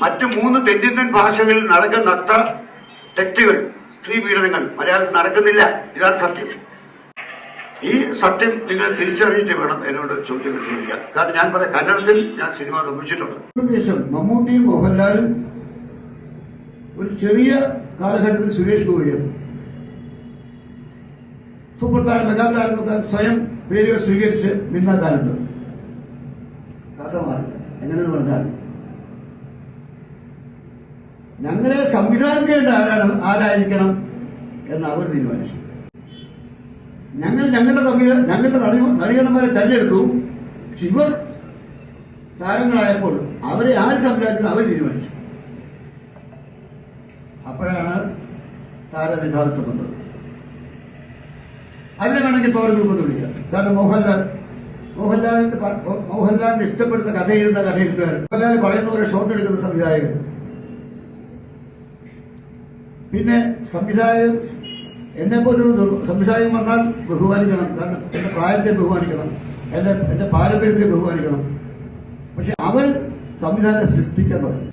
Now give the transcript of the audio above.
മറ്റു മൂന്ന് തെന്നിന്ത്യൻ ഭാഷകളിൽ നടക്കുന്ന അത്ര തെറ്റുകൾ സ്ത്രീ പീഡനങ്ങൾ മലയാളത്തിൽ നടക്കുന്നില്ല. ഇതാണ് സത്യം. ഈ സത്യം നിങ്ങൾ തിരിച്ചറിഞ്ഞിട്ട് വേണം എന്നോട് ചോദ്യങ്ങൾ ചോദിക്കാൻ. കാരണം ഞാൻ പറയാം കന്നഡത്തിൽ ഞാൻ സിനിമ നിർമ്മിച്ചിട്ടുണ്ട്. മമ്മൂട്ടിയും മോഹൻലാലും ഒരു ചെറിയ കാലഘട്ടത്തിൽ സുരേഷ് ഗോപിയും സൂപ്പർ താരം മെഗാതാരം സ്വയം പേരുകൾ സ്വീകരിച്ച് നിന്ന കാലത്ത് കഥ മാറി എങ്ങനെയെന്ന് പറഞ്ഞാൽ ഞങ്ങളെ സംവിധാനം ചെയ്യേണ്ട ആരാണ്? ആരായിരിക്കണം? എന്ന് അവർ തീരുമാനിച്ചു. ഞങ്ങൾ ഞങ്ങളുടെ സംവിധാനം ഞങ്ങളുടെ നടി നടികടന്മാരെ തെരഞ്ഞെടുത്തു ഇവർ താരങ്ങളായപ്പോൾ അവരെ ആര് സംവിധാനിക്കുന്നത് അവർ തീരുമാനിച്ചു. അപ്പോഴാണ് താരമേധാവിത്വം വന്നത്. അതിനെ വേണമെങ്കിൽ പവർ ഗ്രൂപ്പ് എന്ന് വിളിക്കാം. കാരണം മോഹൻലാൽ മോഹൻലാലിന്റെ മോഹൻലാലിന്റെ മോഹൻലാലിന് ഇഷ്ടപ്പെടുന്ന കഥ എഴുതുന്ന കഥ എഴുത്തുകാരൻ മോഹൻലാൽ പറയുന്ന ഒരു ഷോട്ട് എടുക്കുന്ന സംവിധായകൻ. പിന്നെ സംവിധായകൻ എന്നെ പോലൊരു സംവിധായകൻ വന്നാൽ ബഹുമാനിക്കണം. കാരണം എന്റെ പ്രായത്തെ ബഹുമാനിക്കണം. എന്റെ എന്റെ പാരമ്പര്യത്തെ ബഹുമാനിക്കണം. പക്ഷെ അവർ സംവിധാനം സൃഷ്ടിക്കാൻ തുടങ്ങി